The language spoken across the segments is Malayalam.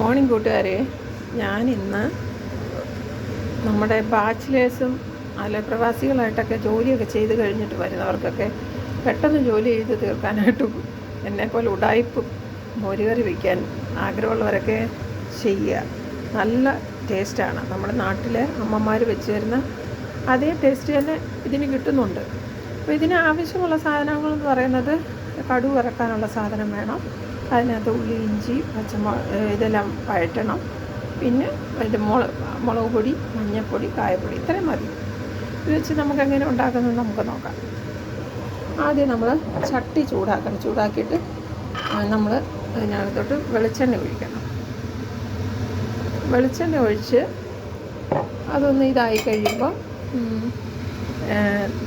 മോർണിംഗ് കൂട്ടുകാരെ ഞാൻ ഇന്ന് നമ്മുടെ ബാച്ചിലേഴ്സും അല്ല പ്രവാസികളായിട്ടൊക്കെ ജോലിയൊക്കെ ചെയ്ത് കഴിഞ്ഞിട്ട് വരുന്നവർക്കൊക്കെ പെട്ടെന്ന് ജോലി ചെയ്ത് തീർക്കാനായിട്ട് എന്നെപ്പോലെ ഉടായ്പ് മോരുകറി വയ്ക്കാൻ ആഗ്രഹമുള്ളവരൊക്കെ ചെയ്യുക. നല്ല ടേസ്റ്റാണ്. നമ്മുടെ നാട്ടിലെ അമ്മമാർ വെച്ച് തരുന്ന അതേ ടേസ്റ്റ് തന്നെ ഇതിന് കിട്ടുന്നുണ്ട്. അപ്പോൾ ഇതിന് ആവശ്യമുള്ള സാധനങ്ങളെന്ന് പറയുന്നത് കടുവ് ഇറക്കാനുള്ള സാധനം വേണം. അതിനകത്ത് ഉള്ളി ഇഞ്ചി പച്ചമുളക് ഇതെല്ലാം വഴറ്റണം പിന്നെ അതിന്റെ മുളക് മുളക് പൊടി മഞ്ഞൾപ്പൊടി കായപ്പൊടി ഇത്രയും മതി. ഇത് വെച്ച് നമുക്ക് എങ്ങനെ ഉണ്ടാക്കുന്നത് നമുക്ക് നോക്കാം. ആദ്യം നമ്മൾ ചട്ടി ചൂടാക്കണം. ചൂടാക്കിയിട്ട് നമ്മൾ അതിനകത്തോട്ട് വെളിച്ചെണ്ണ ഒഴിക്കണം. വെളിച്ചെണ്ണ ഒഴിച്ച് അതൊന്ന് ഇതായി കഴിയുമ്പോൾ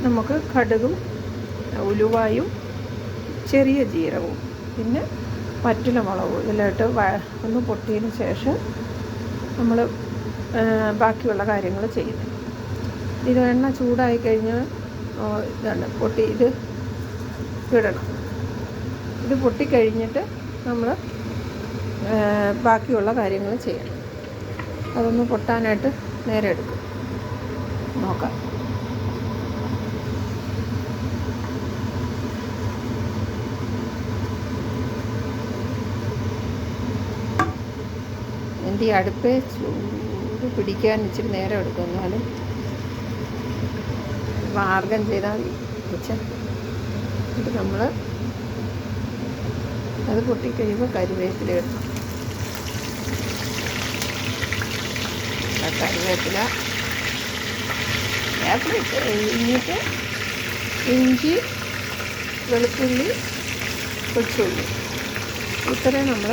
നമുക്ക് കടുകും ഉലുവായും ചെറിയ ജീരകവും പിന്നെ പറ്റില മുളക്. ഇതിലോട്ട് ഒന്ന് പൊട്ടിയതിന് ശേഷം നമ്മൾ ബാക്കിയുള്ള കാര്യങ്ങൾ ചെയ്യുന്നത് ഇത് എണ്ണ ചൂടായി കഴിഞ്ഞ് ഇതാണ് പൊട്ടി ഇത് ഇടണം. ഇത് പൊട്ടിക്കഴിഞ്ഞിട്ട് നമ്മൾ ബാക്കിയുള്ള കാര്യങ്ങൾ ചെയ്യണം. അതൊന്ന് പൊട്ടാനായിട്ട് നേരെ എടുക്കും. നോക്കാം. എന്റെ അടുപ്പ് ചൂട് പിടിക്കാൻ ഇച്ചിരി നേരം എടുക്കും. എന്നാലും മാർഗം ചെയ്താൽ വെച്ച ഇത് നമ്മൾ അത് പൊട്ടിക്കഴിയുമ്പോൾ കരിവേപ്പില എടുക്കും കരുവേപ്പില കഴിഞ്ഞിട്ട് ഇഞ്ചി വെളുത്തുള്ളി കൊച്ചുള്ളി. ഇത്രയും നമ്മൾ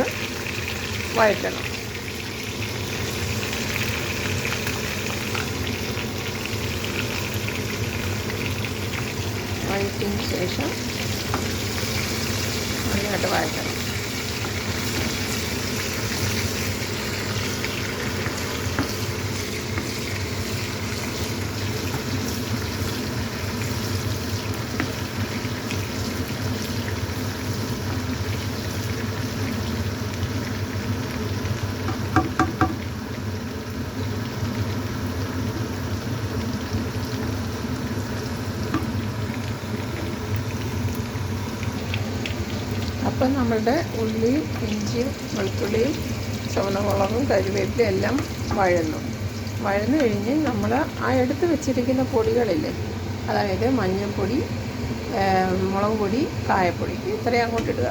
വഴറ്റണം. വഴറ്റിയതിന് ശേഷം നന്നായിട്ട് വഴറ്റണം അപ്പം നമ്മളുടെ ഉള്ളിയും ഇഞ്ചിയും വെളുത്തുള്ളിയും ചുവന്നമുളകും കരുവേപ്പിലും എല്ലാം വഴന്നു. വഴന്നു കഴിഞ്ഞ് നമ്മൾ ആ എടുത്ത് വെച്ചിരിക്കുന്ന പൊടികളില്ലേ അതായത് മഞ്ഞൾപ്പൊടി മുളക് പൊടി കായപ്പൊടി ഇത്രയും അങ്ങോട്ട് ഇടുക.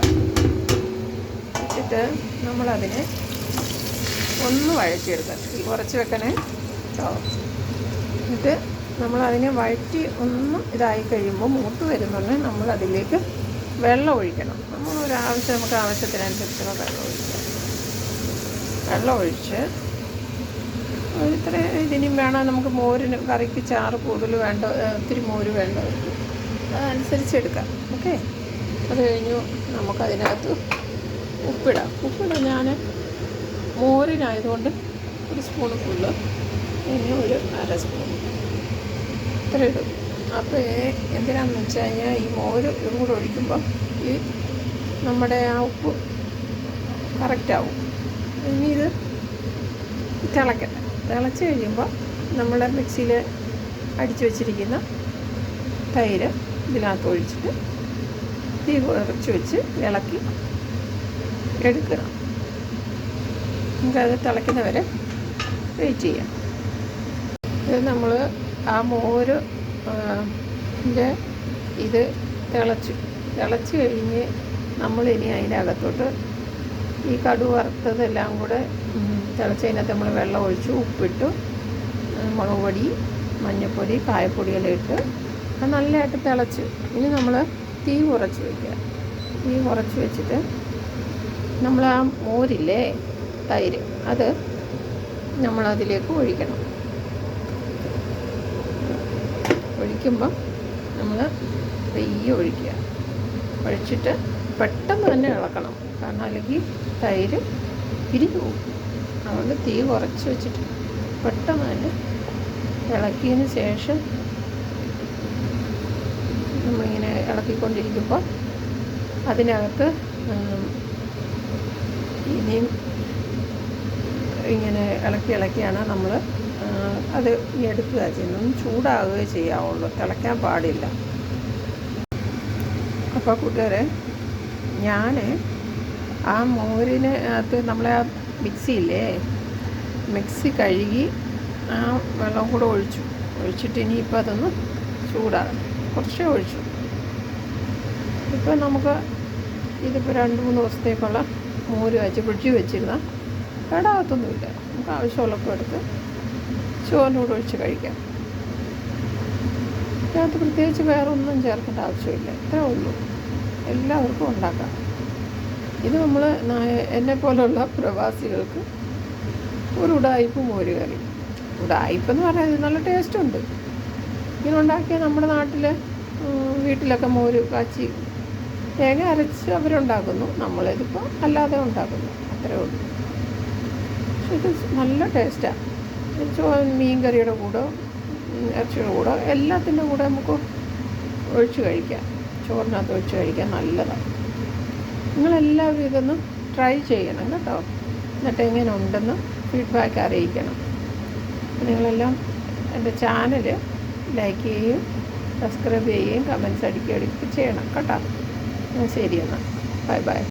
ഇട്ടിട്ട് നമ്മളതിനെ ഒന്ന് വഴറ്റിയെടുക്കുക. കുറച്ച് വെക്കണേ. എന്നിട്ട് നമ്മളതിനെ വഴറ്റി ഒന്ന് ഇതായി കഴിയുമ്പോൾ മൂത്ത് വരുന്നുണ്ടെങ്കിൽ നമ്മൾ അതിലേക്ക് വെള്ളം ഒഴിക്കണം. നമ്മൾ ഒരു ആവശ്യം നമുക്ക് ആവശ്യത്തിനനുസരിച്ചുള്ള വെള്ളം ഒഴിക്കണം. വെള്ളം ഒഴിച്ച് ഇത്ര ഇതിനും വേണം. നമുക്ക് മോരിന് കറിക്ക് ചാറ് കൂടുതൽ വേണ്ട ഒത്തിരി മോര് വേണ്ട. അതനുസരിച്ച് എടുക്കാം. ഓക്കെ? അത് കഴിഞ്ഞു നമുക്കതിനകത്ത് ഉപ്പിടാം. ഉപ്പിടാം ഞാൻ മോരിനായതുകൊണ്ട് ഒരു സ്പൂൺ ഫുള്ള് പിന്നെ ഒരു അര സ്പൂൺ. ഇത്ര ഇടും അപ്പോൾ എന്തിനാന്ന് വെച്ച് കഴിഞ്ഞാൽ ഈ മോര് ഇതും കൂടെ ഒഴിക്കുമ്പം ഈ നമ്മുടെ ആ ഉപ്പ് കറക്റ്റാവും ഇനി ഇത് തിളക്കട്ടെ. തിളച്ച് കഴിയുമ്പോൾ നമ്മുടെ മിക്സിയിൽ അടിച്ചു വെച്ചിരിക്കുന്ന തൈര് ഇതിനകത്ത് ഒഴിച്ചിട്ട് തീ കുറച്ച് വെച്ച് ഇളക്കി എടുക്കണം നമുക്കത് തിളയ്ക്കുന്നവരെ വെയിറ്റ് ചെയ്യാം. ഇത് നമ്മൾ ആ മോര് ഇത് തിളച്ചു തിളച്ച് കഴിഞ്ഞ് നമ്മളിനി അതിന്റെ അകത്തോട്ട് ഈ കടു വറുത്തതെല്ലാം കൂടെ തിളച്ചതിനകത്ത് നമ്മൾ വെള്ളം ഒഴിച്ച് ഉപ്പിട്ടു മുളക് പൊടി മഞ്ഞൾപ്പൊടി കായപ്പൊടിയെല്ലാം ഇട്ട് അത് നല്ലതായിട്ട് തിളച്ച്. ഇനി നമ്മൾ തീ കുറച്ച് വയ്ക്കുക തീ കുറച്ച് വെച്ചിട്ട് നമ്മൾ ആ മോരില്ലേ തൈര് അത് നമ്മളതിലേക്ക് ഒഴിക്കണം. ഒഴിക്കുമ്പം നമ്മൾ തെയ്യ് ഒഴിക്കുക. ഒഴിച്ചിട്ട് പെട്ടെന്ന് തന്നെ ഇളക്കണം. കാരണം അല്ലെങ്കിൽ തൈര് പിരിഞ്ഞു പോകും. അതുകൊണ്ട് തീ കുറച്ച് വെച്ചിട്ട് പെട്ടെന്ന് തന്നെ ഇളക്കിയതിന് ശേഷം നമ്മളിങ്ങനെ ഇളക്കിക്കൊണ്ടിരിക്കുമ്പോൾ അതിനകത്ത് ഇനിയും ഇങ്ങനെ ഇളക്കി ഇളക്കിയാണ് നമ്മൾ അത് എടുക്കുക ചെയ്യുന്നത് ഒന്ന് ചൂടാകുകയേ ചെയ്യാവുള്ളൂ. തിളയ്ക്കാൻ പാടില്ല. അപ്പോൾ കൂട്ടുകാരെ ഞാൻ ആ മോരിന് അകത്ത് നമ്മളെ ആ മിക്സിയില്ലേ മിക്സി കഴുകി ആ വെള്ളം കൂടെ ഒഴിച്ചു. ഒഴിച്ചിട്ട് ഇനിയിപ്പോൾ അതൊന്ന് ചൂടാകും കുറച്ചേ ഒഴിച്ചു. ഇപ്പോൾ നമുക്ക് ഇതിപ്പോൾ രണ്ട് മൂന്ന് ദിവസത്തേക്കുള്ള മോര് വെച്ച് ഫ്രിഡ്ജിൽ വെച്ചിരുന്ന കേടാകത്തൊന്നുമില്ല. നമുക്ക് ആവശ്യമുള്ളപ്പോൾ എടുത്ത് ചോറിനോട് ഒഴിച്ച് കഴിക്കാം. ഇതിനകത്ത് പ്രത്യേകിച്ച് വേറെ ഒന്നും ചേർക്കേണ്ട ആവശ്യമില്ല. ഇത്രേ ഉള്ളൂ. എല്ലാവർക്കും ഉണ്ടാക്കാം. ഇത് നമ്മൾ എന്നെ പോലുള്ള പ്രവാസികൾക്ക് ഒരു ഉടായ്പ മോര് കറി. ഉടായ്പ എന്ന് പറയുന്നത് നല്ല ടേസ്റ്റുണ്ട് ഇങ്ങനെ ഉണ്ടാക്കിയ നമ്മുടെ നാട്ടിൽ വീട്ടിലൊക്കെ മോര് കാച്ചി തേങ്ങ അരച്ച് അവരുണ്ടാക്കുന്നു. നമ്മളിതിപ്പോൾ അല്ലാതെ ഉണ്ടാക്കുന്നു. അത്രേ ഉള്ളൂ. ഇത് നല്ല ടേസ്റ്റാണ് ചോ മീൻ കറിയുടെ കൂടെ ഇറച്ചിയുടെ കൂടെ എല്ലാത്തിന്റെ കൂടെ നമുക്ക് ഒഴിച്ച് കഴിക്കാം. ചോറിനകത്ത് ഒഴിച്ച് കഴിക്കാൻ നല്ലതാണ് നിങ്ങളെല്ലാവരും ഇതൊന്ന് ട്രൈ ചെയ്യണം കേട്ടോ. എന്നിട്ട് എങ്ങനെ ഉണ്ടെന്ന് ഫീഡ്ബാക്ക് അറിയിക്കണം നിങ്ങളെല്ലാം എന്റെ ചാനൽ ലൈക്ക് ചെയ്യുകയും സബ്സ്ക്രൈബ് ചെയ്യുകയും കമൻസ് അടിക്കുകയും ചെയ്യണം കേട്ടോ. ശരി എന്നാൽ. Bye bye